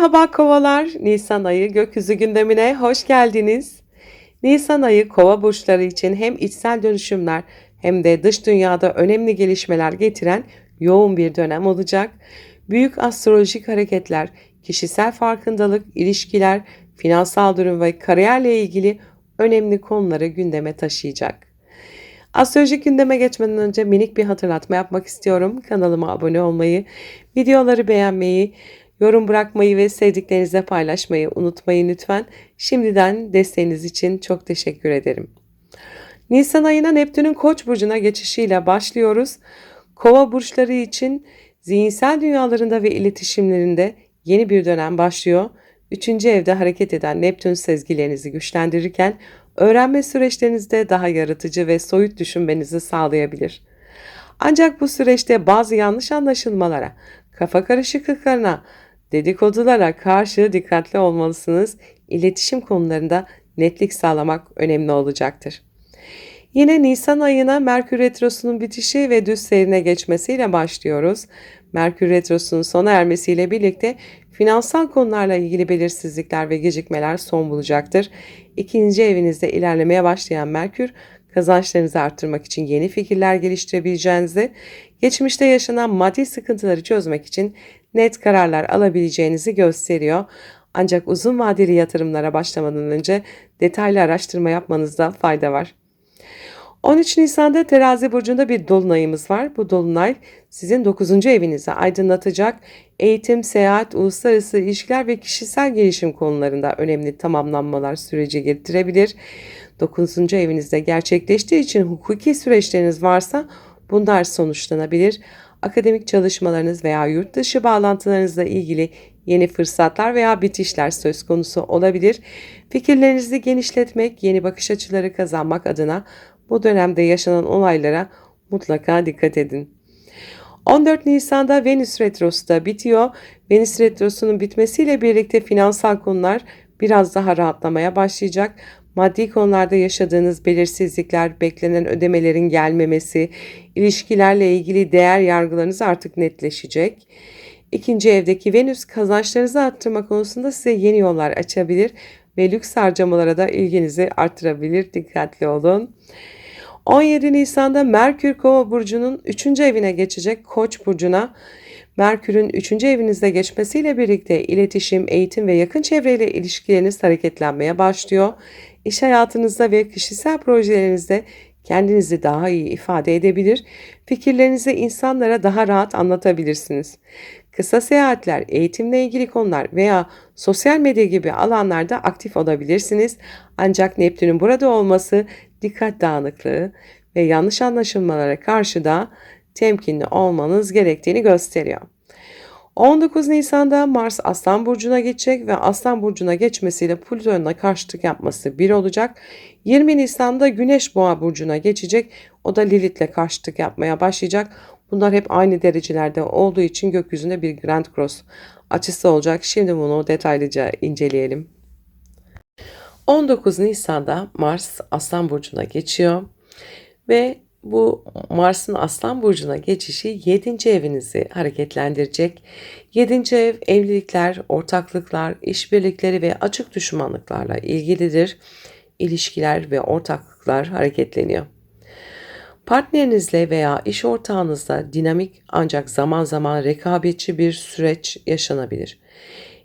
Merhaba kovalar, Nisan ayı gökyüzü gündemine hoş geldiniz. Nisan ayı kova burçları için hem içsel dönüşümler hem de dış dünyada önemli gelişmeler getiren yoğun bir dönem olacak. Büyük astrolojik hareketler, kişisel farkındalık, ilişkiler, finansal durum ve kariyerle ilgili önemli konuları gündeme taşıyacak. Astrolojik gündeme geçmeden önce minik bir hatırlatma yapmak istiyorum. Kanalıma abone olmayı, videoları beğenmeyi, yorum bırakmayı ve sevdiklerinizle paylaşmayı unutmayın lütfen. Şimdiden desteğiniz için çok teşekkür ederim. Nisan ayına Neptün'ün Koç burcuna geçişiyle başlıyoruz. Kova burçları için zihinsel dünyalarında ve iletişimlerinde yeni bir dönem başlıyor. Üçüncü evde hareket eden Neptün sezgilerinizi güçlendirirken öğrenme süreçlerinizde daha yaratıcı ve soyut düşünmenizi sağlayabilir. Ancak bu süreçte bazı yanlış anlaşılmalara, kafa karışıklıklarına, dedikodulara karşı dikkatli olmalısınız. İletişim konularında netlik sağlamak önemli olacaktır. Yine Nisan ayına Merkür Retrosu'nun bitişi ve düz seyrine geçmesiyle başlıyoruz. Merkür Retrosu'nun sona ermesiyle birlikte finansal konularla ilgili belirsizlikler ve gecikmeler son bulacaktır. İkinci evinizde ilerlemeye başlayan Merkür, kazançlarınızı arttırmak için yeni fikirler geliştirebileceğinizi, geçmişte yaşanan maddi sıkıntıları çözmek için net kararlar alabileceğinizi gösteriyor. Ancak uzun vadeli yatırımlara başlamadan önce detaylı araştırma yapmanızda fayda var. 13 Nisan'da terazi burcunda bir dolunayımız var. Bu dolunay sizin 9. evinizi aydınlatacak. Eğitim, seyahat, uluslararası ilişkiler ve kişisel gelişim konularında önemli tamamlanmalar süreci getirebilir. 9. evinizde gerçekleştiği için hukuki süreçleriniz varsa bunlar sonuçlanabilir. Akademik çalışmalarınız veya yurt dışı bağlantılarınızla ilgili yeni fırsatlar veya bitişler söz konusu olabilir. Fikirlerinizi genişletmek, yeni bakış açıları kazanmak adına bu dönemde yaşanan olaylara mutlaka dikkat edin. 14 Nisan'da Venüs Retrosu da bitiyor. Venüs Retrosu'nun bitmesiyle birlikte finansal konular biraz daha rahatlamaya başlayacak. Maddi konularda yaşadığınız belirsizlikler, beklenen ödemelerin gelmemesi, ilişkilerle ilgili değer yargılarınız artık netleşecek. İkinci evdeki Venüs kazançlarınızı arttırma konusunda size yeni yollar açabilir ve lüks harcamalara da ilginizi artırabilir. Dikkatli olun. 17 Nisan'da Merkür Kova burcunun 3. evine geçecek Koç burcuna. Merkür'ün 3. evinizde geçmesiyle birlikte iletişim, eğitim ve yakın çevreyle ilişkileriniz hareketlenmeye başlıyor. İş hayatınızda ve kişisel projelerinizde kendinizi daha iyi ifade edebilir, fikirlerinizi insanlara daha rahat anlatabilirsiniz. Kısa seyahatler, eğitimle ilgili konular veya sosyal medya gibi alanlarda aktif olabilirsiniz. Ancak Neptün'ün burada olması dikkat dağınıklığı ve yanlış anlaşılmalara karşı da temkinli olmanız gerektiğini gösteriyor. 19 Nisan'da Mars Aslan Burcu'na geçecek ve Aslan Burcu'na geçmesiyle Plüton'la karşıtlık yapması bir olacak. 20 Nisan'da Güneş Boğa Burcu'na geçecek. O da Lilith'le karşıtlık yapmaya başlayacak. Bunlar hep aynı derecelerde olduğu için gökyüzünde bir Grand Cross açısı olacak. Şimdi bunu detaylıca inceleyelim. 19 Nisan'da Mars Aslan Burcu'na geçiyor ve bu Mars'ın Aslan Burcu'na geçişi 7. evinizi hareketlendirecek. 7. ev evlilikler, ortaklıklar, işbirlikleri ve açık düşmanlıklarla ilgilidir. İlişkiler ve ortaklıklar hareketleniyor. Partnerinizle veya iş ortağınızla dinamik ancak zaman zaman rekabetçi bir süreç yaşanabilir.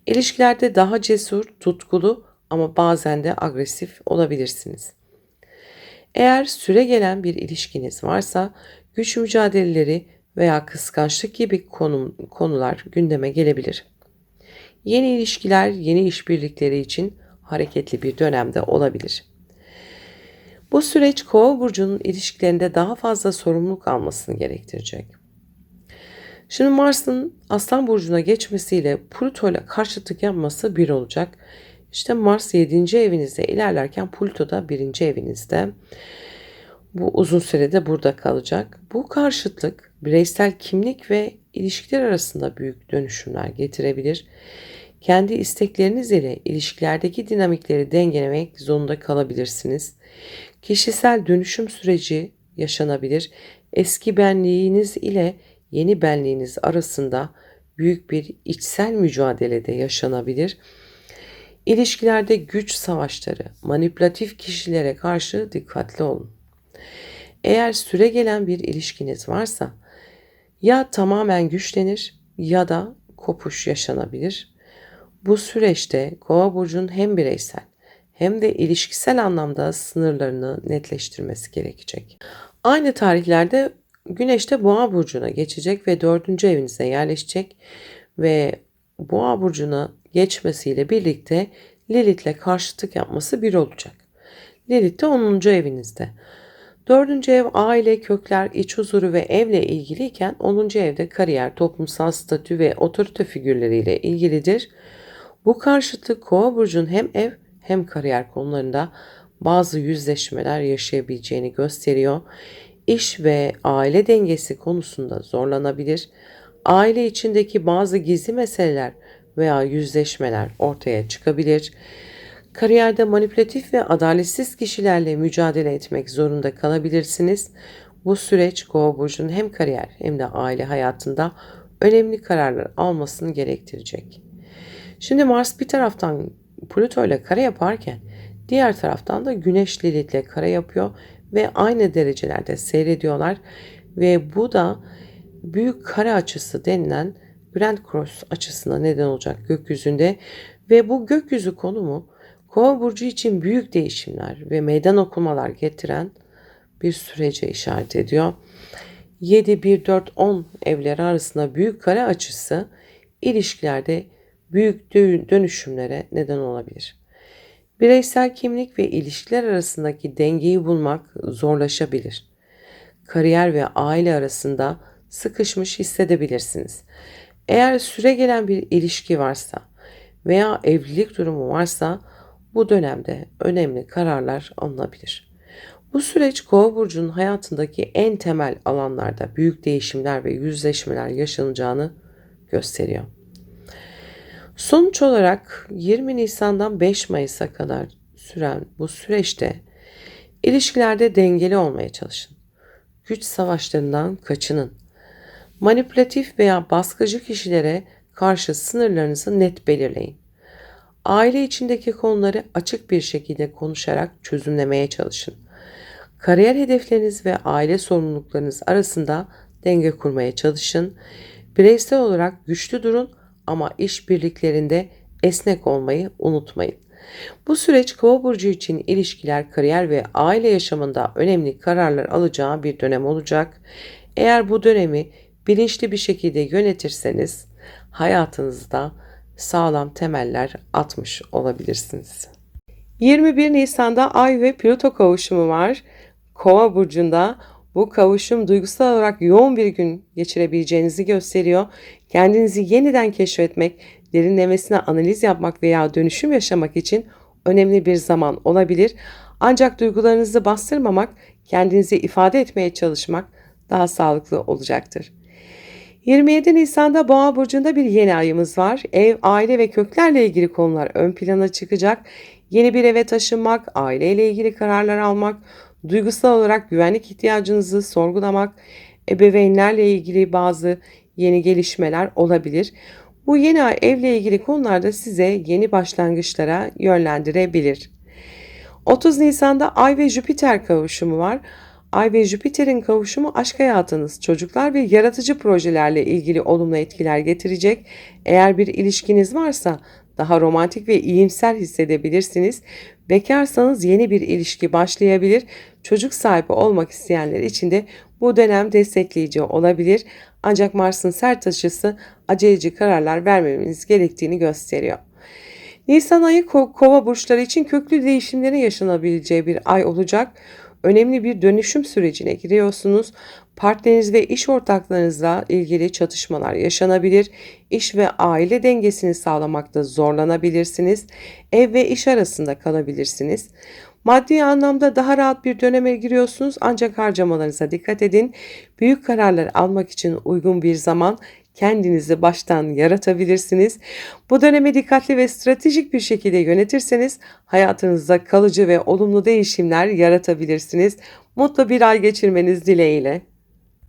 İlişkilerde daha cesur, tutkulu ama bazen de agresif olabilirsiniz. Eğer süre gelen bir ilişkiniz varsa güç mücadeleleri veya kıskançlık gibi konu, konular gündeme gelebilir. Yeni ilişkiler, yeni işbirlikleri için hareketli bir dönemde olabilir. Bu süreç Kova burcunun ilişkilerinde daha fazla sorumluluk almasını gerektirecek. Şimdi Mars'ın Aslan burcuna geçmesiyle Plüto ile karşıtlık yapması bir olacak. İşte Mars 7. evinizde ilerlerken Plüto da 1. evinizde. Bu uzun sürede burada kalacak. Bu karşıtlık bireysel kimlik ve ilişkiler arasında büyük dönüşümler getirebilir. Kendi istekleriniz ile ilişkilerdeki dinamikleri dengelemek zorunda kalabilirsiniz. Kişisel dönüşüm süreci yaşanabilir. Eski benliğiniz ile yeni benliğiniz arasında büyük bir içsel mücadelede yaşanabilir. İlişkilerde güç savaşları, manipülatif kişilere karşı dikkatli olun. Eğer süre gelen bir ilişkiniz varsa ya tamamen güçlenir ya da kopuş yaşanabilir. Bu süreçte Kova burcunun hem bireysel hem de ilişkisel anlamda sınırlarını netleştirmesi gerekecek. Aynı tarihlerde Güneş de Boğa burcuna geçecek ve dördüncü evinize yerleşecek ve Boğa burcuna geçmesiyle birlikte Lilith'le karşıtlık yapması bir olacak. Lilith de 10. evinizde. Dördüncü ev aile, kökler, iç huzuru ve evle ilgiliyken 10. evde kariyer, toplumsal statü ve otorite figürleriyle ilgilidir. Bu karşıtlık Kova burcunun hem ev hem kariyer konularında bazı yüzleşmeler yaşayabileceğini gösteriyor. İş ve aile dengesi konusunda zorlanabilir. Aile içindeki bazı gizli meseleler veya yüzleşmeler ortaya çıkabilir. Kariyerde manipülatif ve adaletsiz kişilerle mücadele etmek zorunda kalabilirsiniz. Bu süreç Kova burcunun hem kariyer hem de aile hayatında önemli kararlar almasını gerektirecek. Şimdi Mars bir taraftan Plüto ile kare yaparken diğer taraftan da Güneş Lilith ile kare yapıyor ve aynı derecelerde seyrediyorlar ve bu da büyük kare açısı denilen Grand Cross açısına neden olacak gökyüzünde ve bu gökyüzü konumu Kova burcu için büyük değişimler ve meydan okumalar getiren bir sürece işaret ediyor. 7 1 4 10 evleri arasında büyük kare açısı ilişkilerde büyük dönüşümlere neden olabilir. Bireysel kimlik ve ilişkiler arasındaki dengeyi bulmak zorlaşabilir. Kariyer ve aile arasında sıkışmış hissedebilirsiniz. Eğer süre gelen bir ilişki varsa veya evlilik durumu varsa bu dönemde önemli kararlar alınabilir. Bu süreç Kova burcunun hayatındaki en temel alanlarda büyük değişimler ve yüzleşmeler yaşanacağını gösteriyor. Sonuç olarak 20 Nisan'dan 5 Mayıs'a kadar süren bu süreçte ilişkilerde dengeli olmaya çalışın. Güç savaşlarından kaçının. Manipülatif veya baskıcı kişilere karşı sınırlarınızı net belirleyin. Aile içindeki konuları açık bir şekilde konuşarak çözümlemeye çalışın. Kariyer hedefleriniz ve aile sorumluluklarınız arasında denge kurmaya çalışın. Bireysel olarak güçlü durun ama işbirliklerinde esnek olmayı unutmayın. Bu süreç Kova burcu için ilişkiler, kariyer ve aile yaşamında önemli kararlar alacağı bir dönem olacak. Eğer bu dönemi bilinçli bir şekilde yönetirseniz hayatınızda sağlam temeller atmış olabilirsiniz. 21 Nisan'da Ay ve Plüto kavuşumu var. Kova burcunda bu kavuşum duygusal olarak yoğun bir gün geçirebileceğinizi gösteriyor. Kendinizi yeniden keşfetmek, derinlemesine analiz yapmak veya dönüşüm yaşamak için önemli bir zaman olabilir. Ancak duygularınızı bastırmamak, kendinizi ifade etmeye çalışmak daha sağlıklı olacaktır. 27 Nisan'da Boğa burcunda bir yeni ayımız var. Ev, aile ve köklerle ilgili konular ön plana çıkacak. Yeni bir eve taşınmak, aileyle ilgili kararlar almak, duygusal olarak güvenlik ihtiyacınızı sorgulamak, ebeveynlerle ilgili bazı yeni gelişmeler olabilir. Bu yeni ay evle ilgili konularda size yeni başlangıçlara yönlendirebilir. 30 Nisan'da Ay ve Jüpiter kavuşumu var. Ay ve Jüpiter'in kavuşumu aşk hayatınız, çocuklar ve yaratıcı projelerle ilgili olumlu etkiler getirecek. Eğer bir ilişkiniz varsa daha romantik ve iyimser hissedebilirsiniz. Bekarsanız yeni bir ilişki başlayabilir. Çocuk sahibi olmak isteyenler için de bu dönem destekleyici olabilir. Ancak Mars'ın sert açısı aceleci kararlar vermemeniz gerektiğini gösteriyor. Nisan ayı kova burçları için köklü değişimlerin yaşanabileceği bir ay olacak önemli bir dönüşüm sürecine giriyorsunuz. Partneriniz ve iş ortaklarınızla ilgili çatışmalar yaşanabilir. İş ve aile dengesini sağlamakta zorlanabilirsiniz. Ev ve iş arasında kalabilirsiniz. Maddi anlamda daha rahat bir döneme giriyorsunuz ancak harcamalarınıza dikkat edin. Büyük kararlar almak için uygun bir zaman kendinizi baştan yaratabilirsiniz. Bu dönemi dikkatli ve stratejik bir şekilde yönetirseniz hayatınızda kalıcı ve olumlu değişimler yaratabilirsiniz. Mutlu bir ay geçirmeniz dileğiyle.